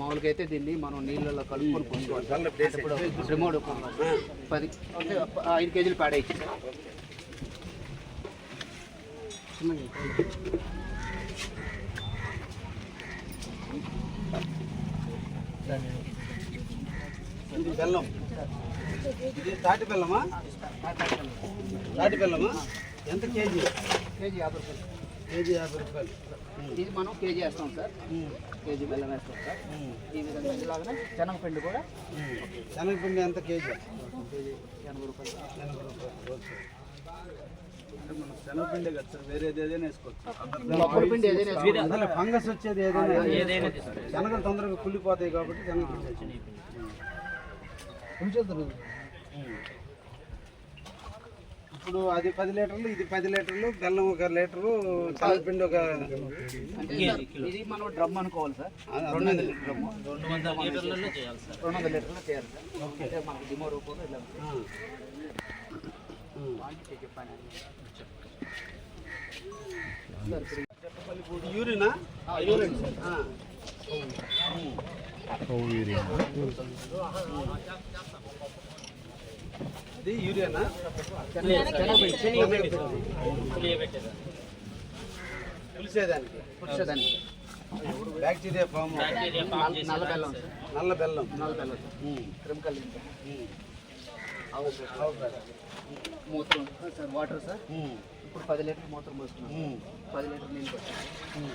మామూలుగా అయితే దీన్ని మనం నీళ్ళలో కలుపుకొని పోసుకోవాలి. ఇప్పుడు రిమోట్ పది అంటే ఐదు కేజీలు పాడేయచ్చు. ఇది బెల్లం. ఇది తాటి బెల్లమా? తాటి బెల్లమా? ఎంత కేజీ? కేజీ యాభై రూపాయలు. కేజీ యాభై రూపాయలు. ఇది మనం కేజీ వేస్తాం సార్. కేజీ బెల్లం వేస్తాం సార్. ఈ విధంగా ఇలాగనే శనగపిండి కూడా. శనగపిండి ఎంత కేజీ? కేజీ ఎనభై రూపాయలు ఎనభై రూపాయలు. ఓకే. అంటే మనం శనగపిండి కదా సార్ వేరేది ఏదైనా వేసుకోవచ్చు. అందులో ఫంగస్ వచ్చేది ఏదైనా శనగలు తొందరగా కుళ్ళిపోతాయి కాబట్టి శనగపిండి. వచ్చింది ఇప్పుడు అది పది లీటర్లు ఇది పది లీటర్లు బెల్లం ఒక లీటరు శనగపిండి ఒక ఇది మనం డ్రమ్ అనుకోవాలి సార్ రెండు వందల లీటర్ డ్రమ్ రెండు వందల లీటర్లలో చేయాలి సార్ రెండు వందల లీటర్లో చేయాలి సార్ అంటే మనకి డిమో రూపంలో ఇలా ఆ. ఉమ్. క్వాంటిటీ చెప్పాను సార్ ఇప్పుడు ఇది యూరినా యూరిన్ సార్ ఆ. ఇది యూరియానా? పులిసేదానికి. బ్యాక్టీరియా ఫామ్ నల్ల బెల్లం. నల్ల బెల్లం. నల్ల బెల్లం. క్రిమికల్. మూత్రం. Sir water sir. ఇప్పుడు పది లీటర్ మూత్రం పోసుకున్నాం. ఉమ్. పది లీటర్ నీళ్ళు పెట్టాలి ఉమ్.